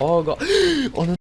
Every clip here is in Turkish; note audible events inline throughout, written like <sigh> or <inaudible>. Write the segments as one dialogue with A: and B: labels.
A: Aga. <gasps> Ana.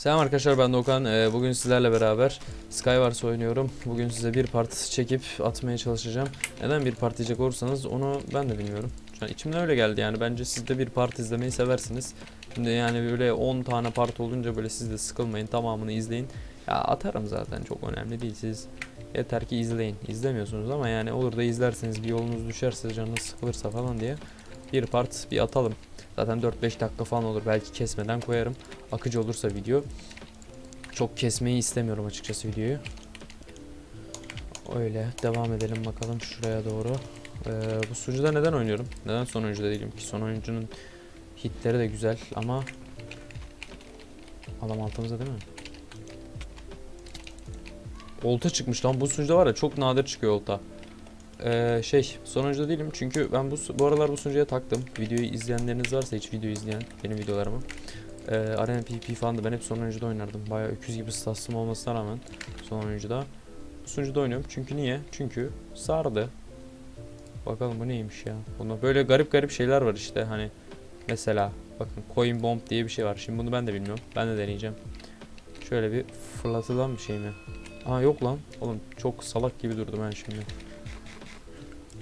A: Selam arkadaşlar ben Doğukan. Ee, bugün sizlerle beraber Skywars oynuyorum. Bugün size bir part çekip atmaya çalışacağım. Neden bir part diyecek olursanız onu ben de bilmiyorum. An içimden öyle geldi yani. Bence siz de bir part izlemeyi seversiniz. Şimdi yani böyle 10 tane part olunca böyle siz de sıkılmayın. Tamamını izleyin. Ya atarım zaten çok önemli değil. Siz yeter ki izleyin. İzlemiyorsunuz ama yani olur da izlerseniz bir yolunuz düşerse canınız sıkılırsa falan diye bir part bir atalım. Zaten 4-5 dakika falan olur. Belki kesmeden koyarım. Akıcı olursa video. Çok kesmeyi istemiyorum açıkçası videoyu. Öyle devam edelim bakalım şuraya doğru. Ee, bu sunucuda neden oynuyorum? Neden son oyuncuda değilim ki? Son oyuncunun hitleri de güzel ama adam altımızda değil mi? Olta çıkmış lan bu sunucuda var ya çok nadir çıkıyor olta. Ee, şey sonuncuda değilim çünkü ben bu bu aralar bu sunucuya taktım. Videoyu izleyenleriniz varsa hiç video izleyen benim videolarımı. Ee, Arena PvP falan da ben hep sonuncuda oynardım. Bayağı öküz gibi statsım olmasına rağmen son oyuncuda. Bu sunucuda oynuyorum çünkü niye? Çünkü sardı. Bakalım bu neymiş ya. Bunda böyle garip garip şeyler var işte hani mesela bakın coin bomb diye bir şey var. Şimdi bunu ben de bilmiyorum. Ben de deneyeceğim. Şöyle bir fırlatılan bir şey mi? Aa yok lan. Oğlum çok salak gibi durdum ben şimdi.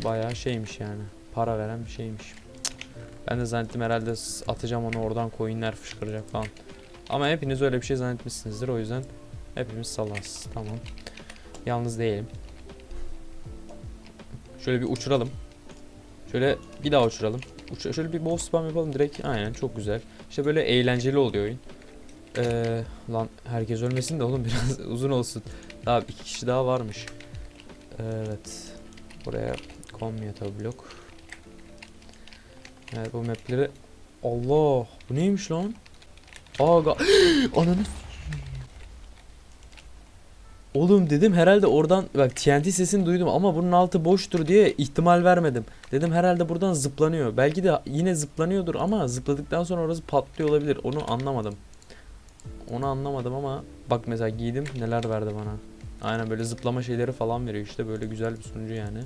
A: Bayağı şeymiş yani. Para veren bir şeymiş. Ben de zannettim herhalde atacağım onu oradan coinler fışkıracak falan. Ama hepiniz öyle bir şey zannetmişsinizdir. O yüzden hepimiz salaz. Tamam. Yalnız değilim. Şöyle bir uçuralım. Şöyle bir daha uçuralım. Uç şöyle bir boss spam yapalım direkt. Aynen çok güzel. İşte böyle eğlenceli oluyor oyun. Ee, lan herkes ölmesin de oğlum <laughs> biraz uzun olsun. Daha iki kişi daha varmış. Evet. Buraya Commutator blok. Evet bu mapleri Allah bu neymiş lan? Aga <gasps> ananı Oğlum dedim herhalde oradan bak TNT sesini duydum ama bunun altı boştur diye ihtimal vermedim. Dedim herhalde buradan zıplanıyor. Belki de yine zıplanıyordur ama zıpladıktan sonra orası patlıyor olabilir. Onu anlamadım. Onu anlamadım ama bak mesela giydim neler verdi bana. Aynen böyle zıplama şeyleri falan veriyor işte böyle güzel bir sunucu yani.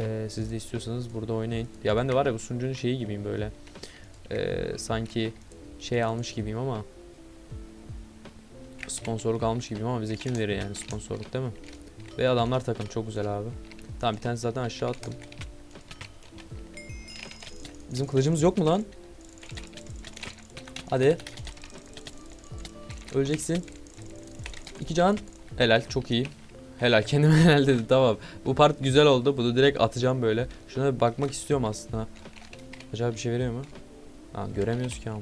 A: Ee, siz de istiyorsanız burada oynayın. Ya ben de var ya bu sunucunun şeyi gibiyim böyle. Ee, sanki şey almış gibiyim ama sponsorluk almış gibiyim ama bize kim verir yani sponsorluk değil mi? Ve adamlar takım çok güzel abi. Tamam bir tanesi zaten aşağı attım. Bizim kılıcımız yok mu lan? Hadi. Öleceksin. İki can. Helal çok iyi. Helal kendime <laughs> helal dedi tamam. Bu part güzel oldu. Bunu direkt atacağım böyle. Şuna bir bakmak istiyorum aslında. Acaba bir şey veriyor mu? Ha, göremiyoruz ki ama.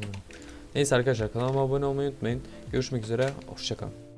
A: Neyse arkadaşlar kanalıma abone olmayı unutmayın. Görüşmek üzere. Hoşçakalın.